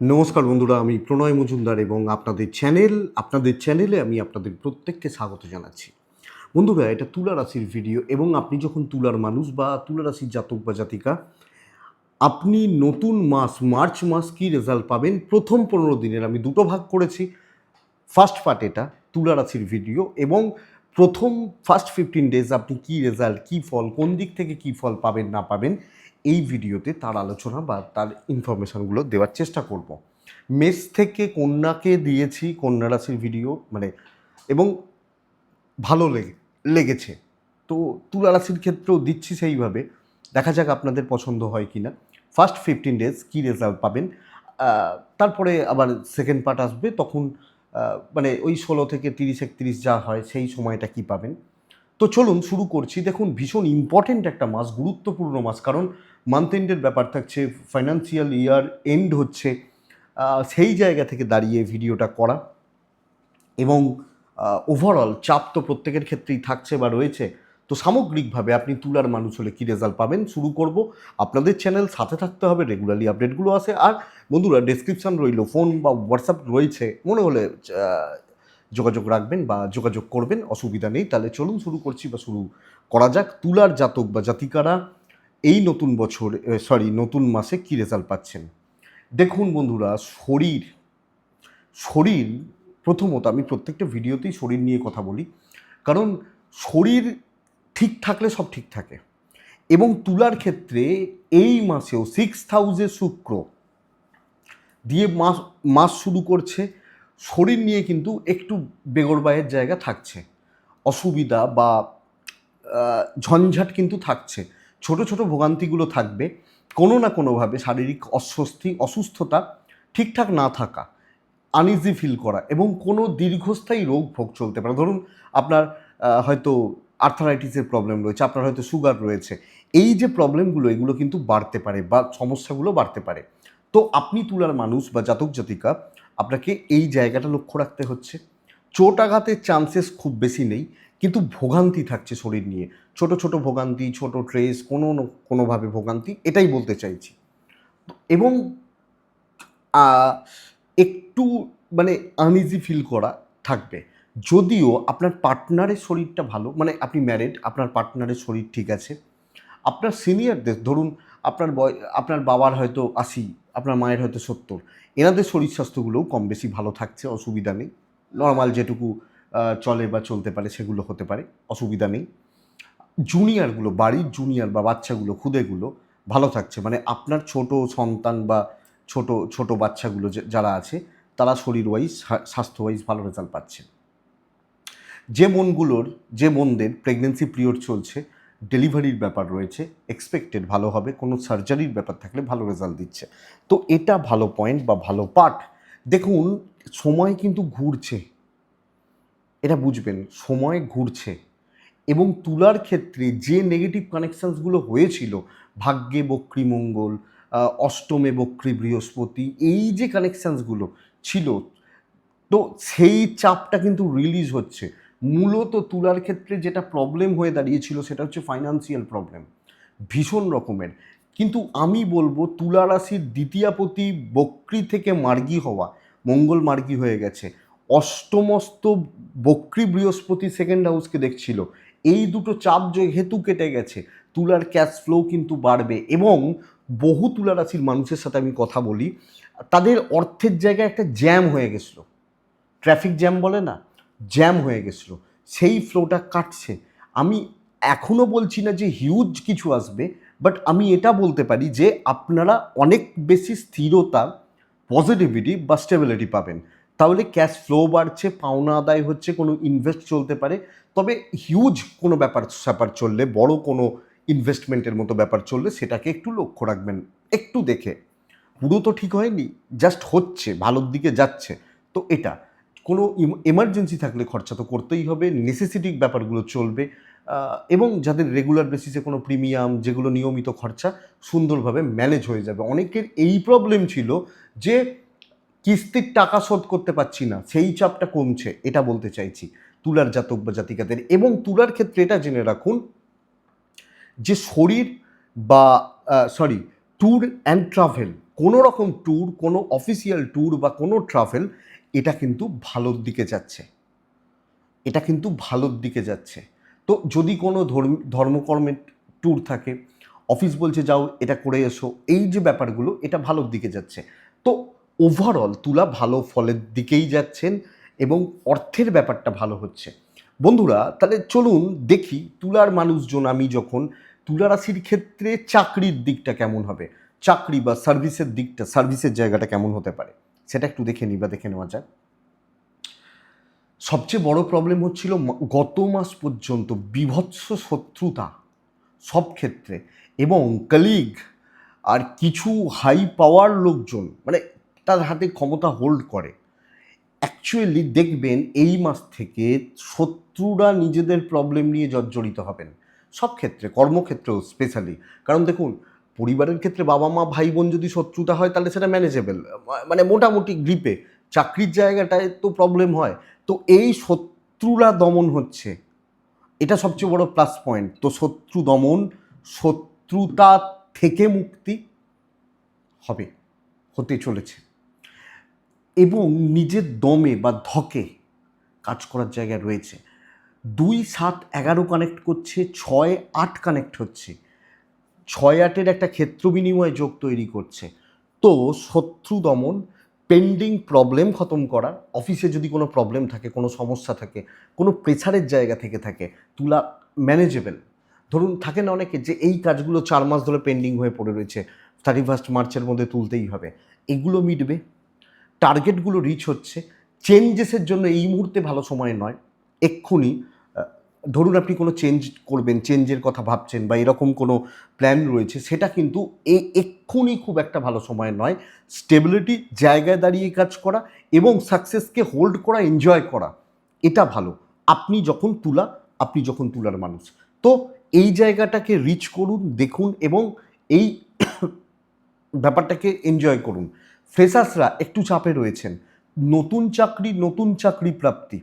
নমস্কার বন্ধুরা, আমি প্রণয় মজুমদার এবং আপনাদের চ্যানেল, আপনাদের চ্যানেলে আমি আপনাদের প্রত্যেককে স্বাগত জানাচ্ছি। বন্ধুরা, এটা তুলা রাশির ভিডিও এবং আপনি যখন তুলার মানুষ বা তুলা রাশির জাতক বা জাতিকা, আপনি নতুন মাস, মার্চ মাস কি রেজাল্ট পাবেন? প্রথম পনেরো দিনের আমি দুটো ভাগ করেছি। ফার্স্ট পার্ট এটা, তুলা রাশির ভিডিও এবং প্রথম ফার্স্ট ফিফটিন ডেজ আপনি কি রেজাল্ট কি ফল, কোন দিক থেকে কি ফল পাবেন, না পাবেন এই ভিডিওতে তার আলোচনা বা তার ইনফরমেশনগুলো দেওয়ার চেষ্টা করব। মেস থেকে কন্যাকে দিয়েছি কন্যা রাশির ভিডিও মানে এবং ভালো লেগে লেগেছে। তো তুলা রাশির ক্ষেত্রেও দিচ্ছি সেইভাবে। দেখা যাক আপনাদের পছন্দ হয় কি না ফার্স্ট ফিফটিন ডেজ কী রেজাল্ট পাবেন? তারপরে আবার সেকেন্ড পার্ট আসবে। তখন মানে ওই ষোলো থেকে তিরিশ, একত্রিশ যা হয় সেই সময়টা কি পাবেন? তো চলুন শুরু করছি। দেখুন, ভীষণ ইম্পর্টেন্ট একটা মাস, গুরুত্বপূর্ণ মাস, কারণ মান্থ এন্ডের ব্যাপার থাকছে ফাইন্যান্সিয়াল ইয়ার এন্ড হচ্ছে। সেই জায়গা থেকে দাঁড়িয়ে ভিডিওটা করা এবং ওভারঅল চাপ তো প্রত্যেকের ক্ষেত্রেই থাকছে বা রয়েছে। তো সামগ্রিকভাবে আপনি তুলার মানুষ হলে কী রেজাল্ট পাবেন? শুরু করব। আপনাদের চ্যানেল সাথে থাকতে হবে রেগুলারলি আপডেটগুলো আসে। আর বন্ধুরা ডেসক্রিপশান রইল ফোন বা হোয়াটসঅ্যাপ রয়েছে, মনে হলে যোগাযোগ রাখবেন বা যোগাযোগ করবেন, অসুবিধা নেই। তাহলে চলুন শুরু করছি বা শুরু করা যাক। তুলার জাতক বা জাতিকারা এই নতুন বছর সরি নতুন মাসে কী রেজাল্ট পাচ্ছেন? দেখুন বন্ধুরা, শরীর শরীর প্রথমত আমি প্রত্যেকটা ভিডিওতেই শরীর নিয়ে কথা বলি। কারণ শরীর ঠিক থাকলে সব ঠিক থাকে। এবং তুলার ক্ষেত্রে এই মাসেও সিক্স হাউসে শুক্র দিয়ে মাস মাস শুরু করছে শরীর নিয়ে কিন্তু একটু বেগরবায়ের জায়গা থাকছে। অসুবিধা বা ঝঞ্ঝাট কিন্তু থাকছে। ছোট ছোট ভোগান্তিগুলো থাকবে। কোনো না কোনোভাবে শারীরিক অস্বস্তি, অসুস্থতা ঠিকঠাক না থাকা আনইজি ফিল করা এবং কোনো দীর্ঘস্থায়ী রোগ ভোগ চলতে পারে ধরুন আপনার হয়তো আর্থারাইটিসের প্রবলেম রয়েছে, আপনার হয়তো সুগার রয়েছে। এই যে প্রবলেমগুলো এগুলো কিন্তু বাড়তে পারে বা সমস্যাগুলো বাড়তে পারে। তো আপনি তুলার মানুষ বা জাতক জাতিকা আপনাকে এই জায়গাটা লক্ষ্য রাখতে হচ্ছে। চোট আঘাতের চান্সেস খুব বেশি নেই, কিন্তু ভোগান্তি থাকছে শরীর নিয়ে। ছোট ছোট ভোগান্তি, ছোট ট্রেস কোনো কোনোভাবে ভোগান্তি, এটাই বলতে চাইছি। এবং একটু মানে আনইজি ফিল করা থাকবে। যদিও আপনার পার্টনারের শরীরটা ভালো মানে আপনি ম্যারিড আপনার পার্টনারের শরীর ঠিক আছে। আপনার সিনিয়রদের ধরুন আপনার বয়, আপনার বাবার হয়তো আশি, আপনার মায়ের হয়তো সত্তর। এনাদের শরীর স্বাস্থ্যগুলোও কম বেশি ভালো থাকছে, অসুবিধা নেই। নর্মাল যেটুকু চলে বা চলতে পারে সেগুলো হতে পারে, অসুবিধা নেই। জুনিয়রগুলো বাড়ির জুনিয়র বা বাচ্চাগুলো, খুদেগুলো ভালো থাকছে। মানে আপনার ছোট সন্তান বা ছোট ছোট বাচ্চাগুলো যারা আছে, তারা শরীর ওয়াইজ স্বাস্থ্য ওয়াইজ ভালো রেজাল্ট পাচ্ছে। যে মনগুলোর, যে মনদের প্রেগনেন্সি পিরিয়ড চলছে ডেলিভারির ব্যাপার রয়েছে এক্সপেক্টেড ভালো হবে, কোনো সার্জারির ব্যাপার থাকলে ভালো রেজাল্ট দিচ্ছে। তো এটা ভালো পয়েন্ট বা ভালো পার্ট দেখুন, সময় কিন্তু ঘুরছে। এটা বুঝবেন, সময় ঘুরছে। এবং তুলার ক্ষেত্রে যে নেগেটিভ কানেকশানসগুলো হয়েছিল, ভাগ্যে বক্রী মঙ্গল অষ্টমে বক্রী বৃহস্পতি, এই যে কানেকশানসগুলো ছিল, তো সেই চাপটা কিন্তু রিলিজ হচ্ছে। মূলত তুলার ক্ষেত্রে যেটা প্রবলেম হয়ে দাঁড়িয়েছিল সেটা হচ্ছে ফাইন্যান্সিয়াল প্রবলেম ভীষণ রকমের। কিন্তু আমি বলব তুলা রাশির দ্বিতীয়াপতি বক্রী থেকে মার্গী হওয়া, মঙ্গল মার্গী হয়ে গেছে। অষ্টমস্ত বক্রী বৃহস্পতি সেকেন্ড হাউসকে দেখছিল, এই দুটো চাপ যেহেতু কেটে গেছে, তুলার ক্যাশ ফ্লো কিন্তু বাড়বে এবং বহু তুলা রাশির মানুষের সাথে আমি কথা বলি, তাদের অর্থের জায়গায় একটা জ্যাম হয়ে গেছিল। ট্রাফিক জ্যাম বলে না জ্যাম হয়ে গেছিল। সেই ফ্লোটা কাটছে। আমি এখনও বলছি না যে হিউজ কিছু আসবে বাট আমি এটা বলতে পারি যে আপনারা অনেক বেশি স্থিরতা পজিটিভিটি বা স্টেবিলিটি পাবেন। তাহলে ক্যাশ ফ্লো বাড়ছে, পাওনা আদায় হচ্ছে, কোনো ইনভেস্ট চলতে পারে। তবে হিউজ কোনো ব্যাপার, স্যাপার চললে, বড় কোনো ইনভেস্টমেন্টের মতো ব্যাপার চললে সেটাকে একটু লক্ষ্য রাখবেন, একটু দেখে। পুরো তো ঠিক হয়নি জাস্ট হচ্ছে, ভালোর দিকে যাচ্ছে। তো এটা কোনো এমার্জেন্সি থাকলে খরচা তো করতেই হবে নেসেসিটিক ব্যাপারগুলো চলবে এবং যাদের রেগুলার বেসিসে কোনো প্রিমিয়াম যেগুলো নিয়মিত খরচা সুন্দরভাবে ম্যানেজ হয়ে যাবে। অনেকের এই প্রবলেম ছিল যে কিস্তির টাকা শোধ করতে পারছি না, সেই চাপটা কমছে, এটা বলতে চাইছি তুলার জাতক বা জাতিকাদের। এবং তুলার ক্ষেত্রে এটা জেনে রাখুন যে শরীর বা সরি ট্যুর অ্যান্ড ট্রাভেল কোনো রকম ট্যুর কোনো অফিসিয়াল ট্যুর বা কোনো ট্রাভেল এটা কিন্তু ভালোর দিকে যাচ্ছে। এটা কিন্তু ভালোর দিকে যাচ্ছে। তো যদি কোনো ধর্ম, ধর্মকর্মের ট্যুর থাকে অফিস বলছে যাও, এটা করে এসো, এই যে ব্যাপারগুলো, এটা ভালোর দিকে যাচ্ছে। তো ওভারঅল তুলা ভালো ফলের দিকেই যাচ্ছেন এবং অর্থের ব্যাপারটা ভালো হচ্ছে। বন্ধুরা, তাহলে চলুন দেখি তুলার মানুষজন আমি যখন, তুলা রাশির ক্ষেত্রে চাকরির দিকটা কেমন হবে? চাকরি বা সার্ভিসের দিকটা সার্ভিসের জায়গাটা কেমন হতে পারে? সেটা একটু দেখে নিই বা দেখে নেওয়া যাক। সবচেয়ে বড় প্রবলেম হচ্ছিল গত মাস পর্যন্ত বিভৎস শত্রুতা সব ক্ষেত্রে এবং কলিগ আর কিছু হাই পাওয়ার লোকজন মানে তার হাতে ক্ষমতা হোল্ড করে। অ্যাকচুয়ালি দেখবেন এই মাস থেকে শত্রুরা নিজেদের প্রবলেম নিয়ে জর্জরিত হবেন। সব ক্ষেত্রে, কর্মক্ষেত্রেও স্পেশালি কারণ দেখুন পরিবারের ক্ষেত্রে বাবা মা ভাই বোন যদি শত্রুতা হয়, তাহলে সেটা ম্যানেজেবল মানে মোটামুটি গ্রিপে চাকরির জায়গাটায় তো প্রবলেম হয়। তো এই শত্রুরা দমন হচ্ছে। এটা সবচেয়ে বড় প্লাস পয়েন্ট তো শত্রু দমন, শত্রুতা থেকে মুক্তি হবে, হতে চলেছে। এবং নিজের দমে বা ধকে কাজ করার জায়গায় রয়েছে। দুই সাত এগারো কানেক্ট করছে, ছয় আট কানেক্ট হচ্ছে। ছয় আটের একটা ক্ষেত্র বিনিময় যোগ তৈরি করছে। তো শত্রু দমন পেন্ডিং প্রবলেম খতম করা অফিসে যদি কোনো প্রবলেম থাকে, কোনো সমস্যা থাকে, কোনো প্রেসারের জায়গা থেকে থাকে, তুলা ম্যানেজেবল ধরুন, থাকে না অনেকে যে এই কাজগুলো চার মাস ধরে পেন্ডিং হয়ে পড়ে রয়েছে থার্টি ফার্স্ট মার্চের মধ্যে তুলতেই হবে। এগুলো মিটবে। টার্গেটগুলো রিচ হচ্ছে। চেঞ্জেসের জন্য এই মুহূর্তে ভালো সময় নয়। এক্ষুনি ধরুন আপনি কোনো চেঞ্জ করবেন চেঞ্জের কথা ভাবছেন বা এরকম কোনো প্ল্যান রয়েছে, সেটা কিন্তু এই এক্ষুনি খুব একটা ভালো সময় নয়। স্টেবিলিটি জায়গায় দাঁড়িয়ে কাজ করা এবং সাকসেসকে হোল্ড করা এনজয় করা, এটা ভালো। আপনি যখন তুলা, আপনি যখন তুলার মানুষ। তো এই জায়গাটাকে রিচ করুন, দেখুন এবং এই ব্যাপারটাকে এনজয় করুন। ফ্রেশার্সরা একটু চাপে রয়েছেন। নতুন চাকরি নতুন চাকরি প্রাপ্তি।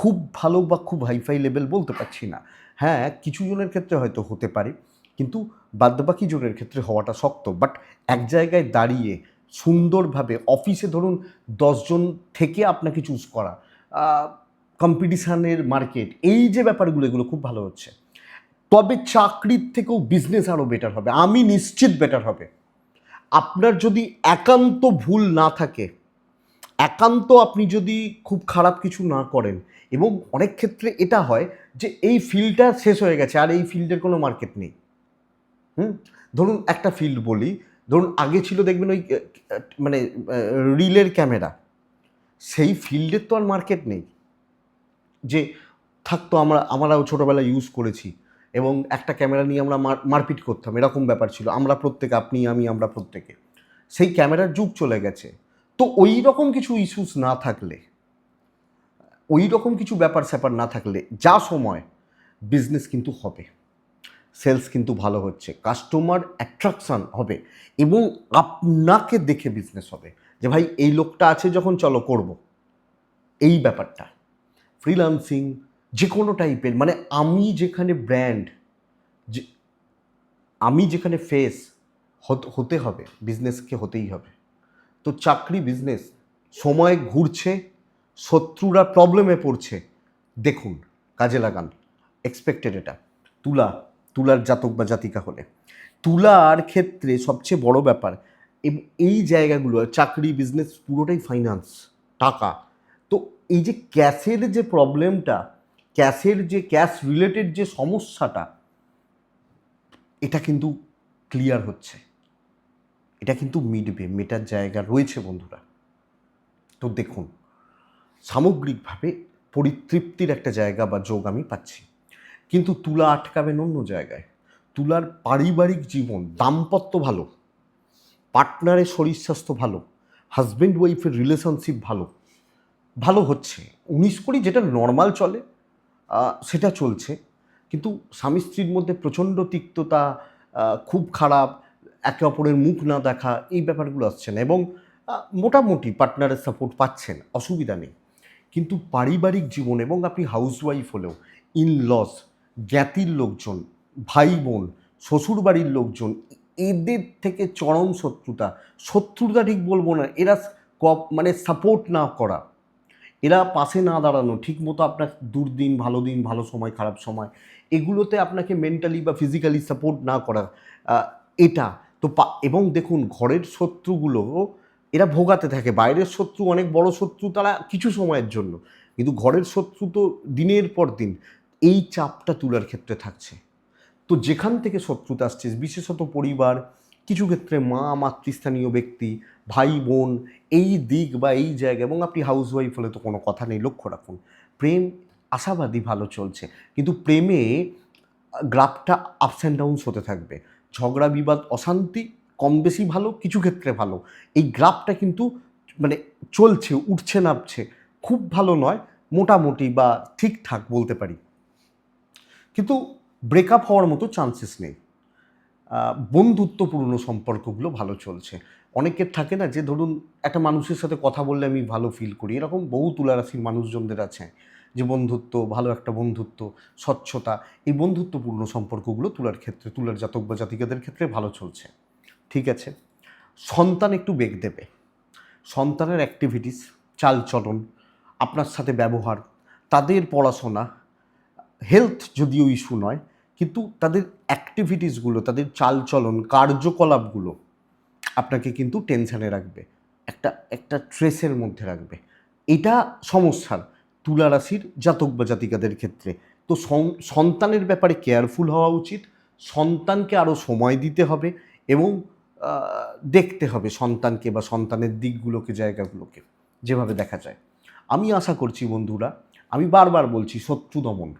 খুব ভালো বা খুব হাইফাই লেভেল বলতে পারছি না। হ্যাঁ কিছু জনের ক্ষেত্রে হয়তো হতে পারে, কিন্তু বাদবাকি জনের ক্ষেত্রে হওয়াটা শক্ত। বাট এক জায়গায় দাঁড়িয়ে সুন্দরভাবে অফিসে ধরুন দশজন থেকে আপনাকে চুজ করা কম্পিটিশানের মার্কেট, এই যে ব্যাপারগুলো, এগুলো খুব ভালো হচ্ছে। তবে চাকরির থেকেও বিজনেস আরও বেটার হবে। আমি নিশ্চিত বেটার হবে। আপনার যদি একান্ত ভুল না থাকে একান্ত আপনি যদি খুব খারাপ কিছু না করেন, এবং অনেক ক্ষেত্রে এটা হয় যে এই ফিল্ডটা শেষ হয়ে গেছে, আর এই ফিল্ডের কোনো মার্কেট নেই। হুম? ধরুন একটা ফিল্ড বলি, ধরুন আগে ছিল দেখবেন ওই মানে রিলের ক্যামেরা সেই ফিল্ডের তো আর মার্কেট নেই। যে থাকতো আমরা, আমরাও ছোটোবেলায় ইউজ করেছি, এবং একটা ক্যামেরা নিয়ে আমরা মার- মারপিট করতাম, এরকম ব্যাপার ছিল, আমরা প্রত্যেকে, আপনি, আমি, আমরা প্রত্যেকে। সেই ক্যামেরার যুগ চলে গেছে। তো ওই রকম কিছু ইস্যুস না থাকলে ওই রকম কিছু ব্যাপার স্যাপার না থাকলে যা সময় বিজনেস কিন্তু হবে সেলস কিন্তু ভালো হচ্ছে কাস্টমার অ্যাট্রাকশান হবে এবং আপনাকে দেখে বিজনেস হবে যে ভাই এই লোকটা আছে যখন চলো করব। এই ব্যাপারটা ফ্রিলান্সিং যে কোনো টাইপের মানে আমি যেখানে ব্র্যান্ড আমি যেখানে ফেস হতে হবে বিজনেসকে হতেই হবে। তো চাকরি বিজনেস সময় ঘুরছে, শত্রুরা প্রবলেমে পড়ছে। দেখুন, কাজে লাগান এক্সপেক্টেড এটা। তুলা, তুলার জাতক বা জাতিকা হলে। তুলার ক্ষেত্রে সবচেয়ে বড় ব্যাপার এই জায়গাগুলো, চাকরি বিজনেস পুরোটাই ফাইন্যান্স টাকা। তো এই যে ক্যাশের যে প্রবলেমটা ক্যাশের যে ক্যাশ রিলেটেড যে সমস্যাটা, এটা কিন্তু ক্লিয়ার হচ্ছে। এটা কিন্তু মিটবে, মেটার জায়গা রয়েছে বন্ধুরা। তো দেখুন, সামগ্রিকভাবে পরিতৃপ্তির একটা জায়গা বা যোগ আমি পাচ্ছি। কিন্তু তুলা আটকাবেন অন্য জায়গায়। তুলার পারিবারিক জীবন, দাম্পত্য ভালো পার্টনারের শরীর স্বাস্থ্য ভালো হাজব্যান্ড ওয়াইফের রিলেশনশিপ ভালো ভালো হচ্ছে। উনিশ কুড়ি যেটা নর্মাল চলে সেটা চলছে। কিন্তু স্বামী স্ত্রীর মধ্যে প্রচণ্ড তিক্ততা খুব খারাপ একে অপরের মুখ না দেখা, এই ব্যাপারগুলো আসছে না এবং মোটামুটি পার্টনারের সাপোর্ট পাচ্ছেন, অসুবিধা নেই। কিন্তু পারিবারিক জীবন এবং আপনি হাউসওয়াইফ হলেও ইন লস জ্ঞাতির লোকজন ভাই বোন শ্বশুর বাড়ির লোকজন, এদের থেকে চরম শত্রুতা শত্রুতা ঠিক বলব না, এরা কপ মানে সাপোর্ট না করা, এরা পাশে না দাঁড়ানো ঠিক মতো আপনার দুর্দিন, ভালো দিন, ভালো সময়, খারাপ সময়, এগুলোতে আপনাকে মেন্টালি বা ফিজিক্যালি সাপোর্ট না করা এটা তো পা- এবং দেখুন ঘরের শত্রুগুলো, এরা ভোগাতে থাকে। বাইরের শত্রু অনেক বড় শত্রু, তারা কিছু সময়ের জন্য। কিন্তু ঘরের শত্রু তো দিনের পর দিন এই চাপটা তুলার ক্ষেত্রে থাকছে। তো যেখান থেকে শত্রুতা আসছে, বিশেষত পরিবার, কিছু ক্ষেত্রে মা, মাতৃস্থানীয় ব্যক্তি, ভাই, বোন, এই দিক বা এই জায়গা, এবং আপনি হাউস ওয়াইফ হলে তো কোনো কথা নেই, লক্ষ্য রাখুন। প্রেম আশাবাদী ভালো চলছে। কিন্তু প্রেমে গ্রাফটা আপস অ্যান্ড ডাউনস হতে থাকবে। ঝগড়া, বিবাদ, অশান্তি কম বেশি ভালো, কিছু ক্ষেত্রে ভালো। এই গ্রাফটা কিন্তু মানে চলছে, উঠছে, নামছে। খুব ভালো নয়, মোটামুটি বা ঠিকঠাক বলতে পারি। কিন্তু ব্রেকআপ হওয়ার মতো চান্সেস নেই। বন্ধুত্বপূর্ণ সম্পর্কগুলো ভালো চলছে। অনেকের থাকে না যে, ধরুন, একটা মানুষের সাথে কথা বললে আমি ভালো ফিল করি। এরকম বহু তুলারাশির মানুষজনদের আছে। যে বন্ধুত্ব, ভালো একটা বন্ধুত্ব, স্বচ্ছতা, এই বন্ধুত্বপূর্ণ সম্পর্কগুলো তুলার ক্ষেত্রে, তুলার জাতক বা জাতিকাদের ক্ষেত্রে ভালো চলছে। ঠিক আছে? সন্তান একটু বেগ দেবে। সন্তানের অ্যাক্টিভিটিস চালচলন, আপনার সাথে ব্যবহার, তাদের পড়াশোনা হেলথ যদিও ইস্যু নয়, কিন্তু তাদের অ্যাক্টিভিটিসগুলো তাদের চালচলন, কার্যকলাপগুলো আপনাকে কিন্তু টেনশানে রাখবে। একটা একটা ট্রেসের মধ্যে রাখবে। এটা সমস্যার। তুলা রাশির জাতক বা জাতিকাদের ক্ষেত্রে। তো সন- সন্তানের ব্যাপারে কেয়ারফুল হওয়া উচিত, সন্তানকে আরও সময় দিতে হবে এবং দেখতে হবে সন্তানকে বা সন্তানের দিকগুলোকে, জায়গাগুলোকে, যেভাবে দেখা যায়। আমি আশা করছি বন্ধুরা, আমি বারবার বলছি, শত্রু দমন।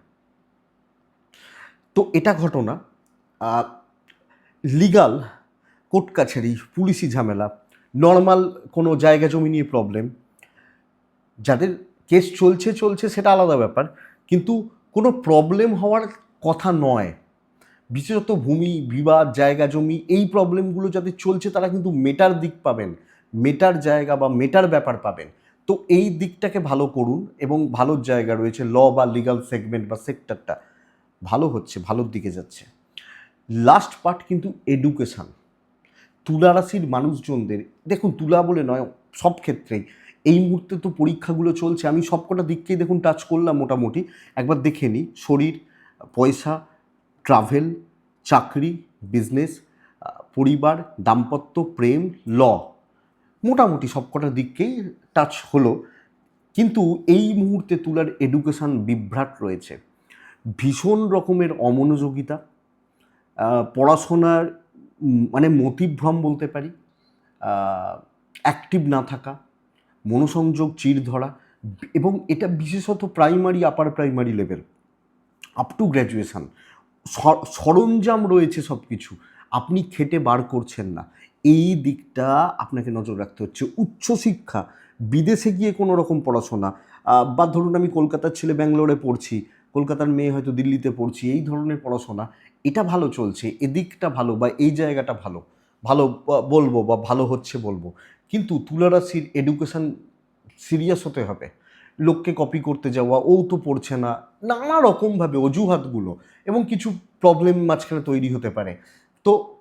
তো এটা ঘটনা লিগাল কোর্ট কাছারি পুলিশি ঝামেলা, নর্মাল কোনো জায়গা জমি নিয়ে প্রবলেম, যাদের কেস চলছে চলছে সেটা আলাদা ব্যাপার। কিন্তু কোনো প্রবলেম হওয়ার কথা নয়। বিশেষত ভূমি, বিবাদ, জায়গা, জমি এই প্রবলেমগুলো যাদের চলছে তারা কিন্তু মেটার দিক পাবেন। মেটার জায়গা বা মেটার ব্যাপার পাবেন। তো এই দিকটাকে ভালো করুন এবং ভালো জায়গা রয়েছে ল বা লিগাল সেগমেন্ট বা সেক্টরটা ভালো হচ্ছে, ভালোর দিকে যাচ্ছে। লাস্ট পার্ট কিন্তু এডুকেশান তুলা রাশির মানুষজনদের, দেখুন তুলা বলে নয়, সব ক্ষেত্রেই এই মুহূর্তে তো পরীক্ষাগুলো চলছে, আমি সবকটা দিককেই দেখুন টাচ করলাম মোটামুটি। একবার দেখে নিই, শরীর, পয়সা ট্রাভেল চাকরি বিজনেস পরিবার, দাম্পত্য, প্রেম ল মোটামুটি সবকটা দিককেই টাচ হলো। কিন্তু এই মুহূর্তে তুলার এডুকেশান বিভ্রাট রয়েছে। ভীষণ রকমের অমনোযোগিতা পড়াশোনার মানে মতিভ্রম বলতে পারি অ্যাক্টিভ না থাকা মনোসংযোগ চির ধরা এবং এটা বিশেষত primary upper primary level up to graduation সরঞ্জাম রয়েছে সব কিছু আপনি খেটে বার করছেন না। এই দিকটা আপনাকে নজর রাখতে হচ্ছে। উচ্চশিক্ষা বিদেশে গিয়ে কোনো রকম পড়াশোনা বা ধরুন আমি কলকাতার ছেলে ব্যাঙ্গালোরে পড়ছি, কলকাতার মেয়ে হয়তো দিল্লিতে পড়ছি, এই ধরনের পড়াশোনা, এটা ভালো চলছে। এদিকটা ভালো বা এই জায়গাটা ভালো। ভালো বলব বা ভালো হচ্ছে বলব। কিন্তু তুলারাশির এডুকেশন সিরিয়াস হতে হবে। লোককে কপি করতে যাওয়া, ও তো পড়ছে না, নানা রকমভাবে অজুহাতগুলো এবং কিছু প্রবলেম মাঝখানে তৈরি হতে পারে। তো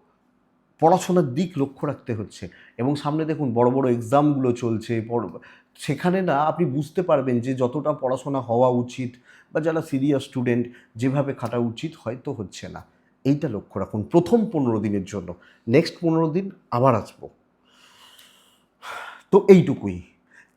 পড়াশোনার দিক লক্ষ্য রাখতে হচ্ছে এবং সামনে দেখুন বড় বড় এক্সামগুলো চলছে সেখানে না আপনি বুঝতে পারবেন যে যতটা পড়াশোনা হওয়া উচিত বা যারা সিরিয়াস স্টুডেন্ট যেভাবে খাটা উচিত হয়তো হচ্ছে না। এইটা লক্ষ্য রাখুন প্রথম পনেরো দিনের জন্য। নেক্সট পনেরো দিন আবার আসব। তো এইটুকুই।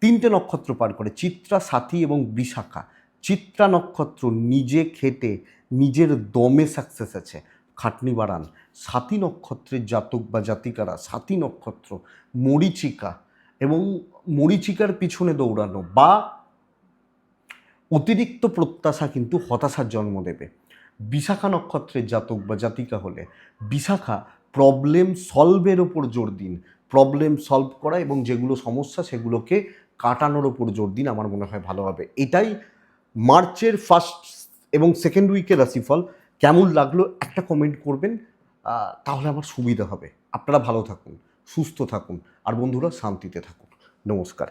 তিনটে নক্ষত্র পার করে, চিত্রা, সাথী এবং বিশাখা। চিত্রা নক্ষত্র নিজে খেটে নিজের দমে সাকসেস আছে। খাটনি বাড়ান। সাথী নক্ষত্রের জাতক বা জাতিকারা, সাথী নক্ষত্র, মরিচিকা এবং মরিচিকার পিছনে দৌড়ানো বা অতিরিক্ত প্রত্যাশা কিন্তু হতাশার জন্ম দেবে। বিশাখা নক্ষত্রের জাতক বা জাতিকা হলে বিশাখা প্রবলেম সলভের ওপর জোর দিন। প্রবলেম সলভ করা এবং যেগুলো সমস্যা সেগুলোকে কাটানোর ওপর জোর দিন আমার মনে হয় ভালো হবে। এটাই মার্চের ফার্স্ট এবং সেকেন্ড উইকের রাশিফল। কেমন লাগল একটা কমেন্ট করবেন তাহলে আমার সুবিধা হবে। আপনারা ভালো থাকুন, সুস্থ থাকুন, আর বন্ধুরা শান্তিতে থাকুন। নমস্কার।